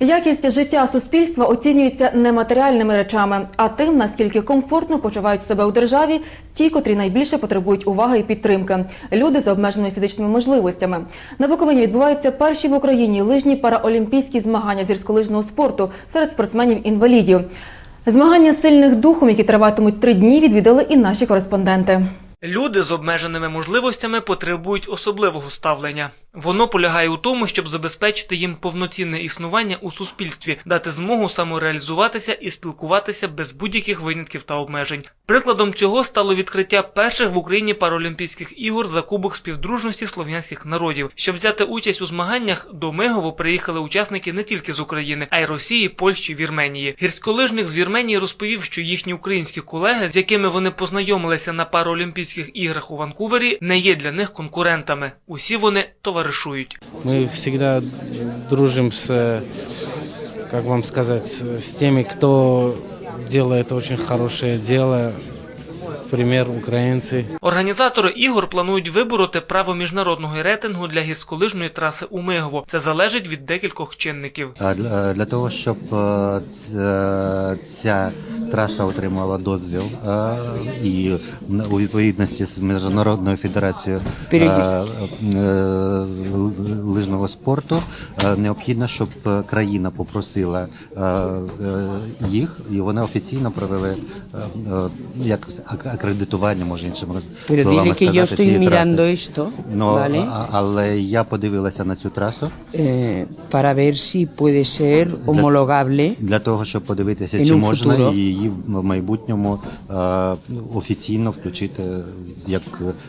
Якість життя суспільства оцінюється не матеріальними речами, а тим, наскільки комфортно почувають себе у державі ті, котрі найбільше потребують уваги і підтримки люди з обмеженими фізичними можливостями. На Буковині відбуваються перші в Україні лижні параолімпійські змагання з гірськолижного спорту серед спортсменів-інвалідів. Змагання сильних духом, які триватимуть три дні, відвідали і наші кореспонденти. Люди з обмеженими можливостями потребують особливого ставлення. Воно полягає у тому, щоб забезпечити їм повноцінне існування у суспільстві, дати змогу самореалізуватися і спілкуватися без будь-яких винятків та обмежень. Прикладом цього стало відкриття перших в Україні паралімпійських ігор за Кубок співдружності слов'янських народів. Щоб взяти участь у змаганнях, до Мигово приїхали учасники не тільки з України, а й Росії, Польщі, Вірменії. Гірськолижник з Вірменії розповів, що їхні українські колеги, з якими вони познайомилися на паралімпійських іграх у Ванкувері, не є для них конкурентами. Усі вони товаришують. Мы всегда дружим с, як вам сказать, с теми, кто делает очень хорошее дело. Пример украинцы. Організатори ігор планують вибороти право міжнародного рейтингу для гірськолижної траси у Мигово. Це залежить від декількох чинників. А Для, для того, щоб е, ця траса отримала дозвіл е, і у відповідності з Міжнародною федерацією е, е, лижного спорту, е, необхідно, щоб е, країна попросила е, е, їх, і вони офіційно провели е, е, як акредитування, може іншими Pero словами сказати, цієї траси. Ну, ¿vale? а- але я подивилася на цю трасу. Eh, para ver si puede ser homologable для того, щоб подивитися, чи можна futuro. її в майбутньому е, офіційно включити як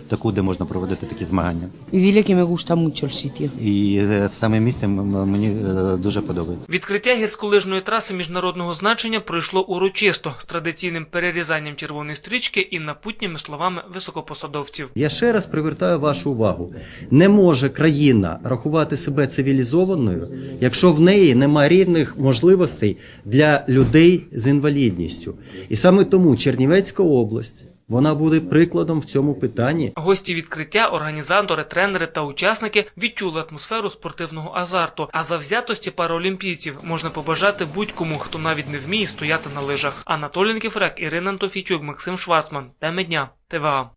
таку, де можна проводити такі змагання. y dile que me gusta mucho el sitio. І е, саме місце мені дуже подобається. Відкриття гірськолижної траси міжнародного значення пройшло урочисто з традиційним перерізанням червоної стрічки і напутніми словами високопосадовців. Я ще раз привертаю вашу увагу. Не може країна рахувати себе цивілізованою, якщо в неї немає рівних можливостей для людей з інвалідністю. І саме тому Чернівецька область вона буде прикладом в цьому питанні. Гості відкриття, організатори, тренери та учасники відчули атмосферу спортивного азарту. А завзятості параолімпійців можна побажати будь-кому, хто навіть не вміє стояти на лижах. Анатолій Кіфрек, Ірина Антофійчук, Максим Шварцман. Теми дня. ТВА.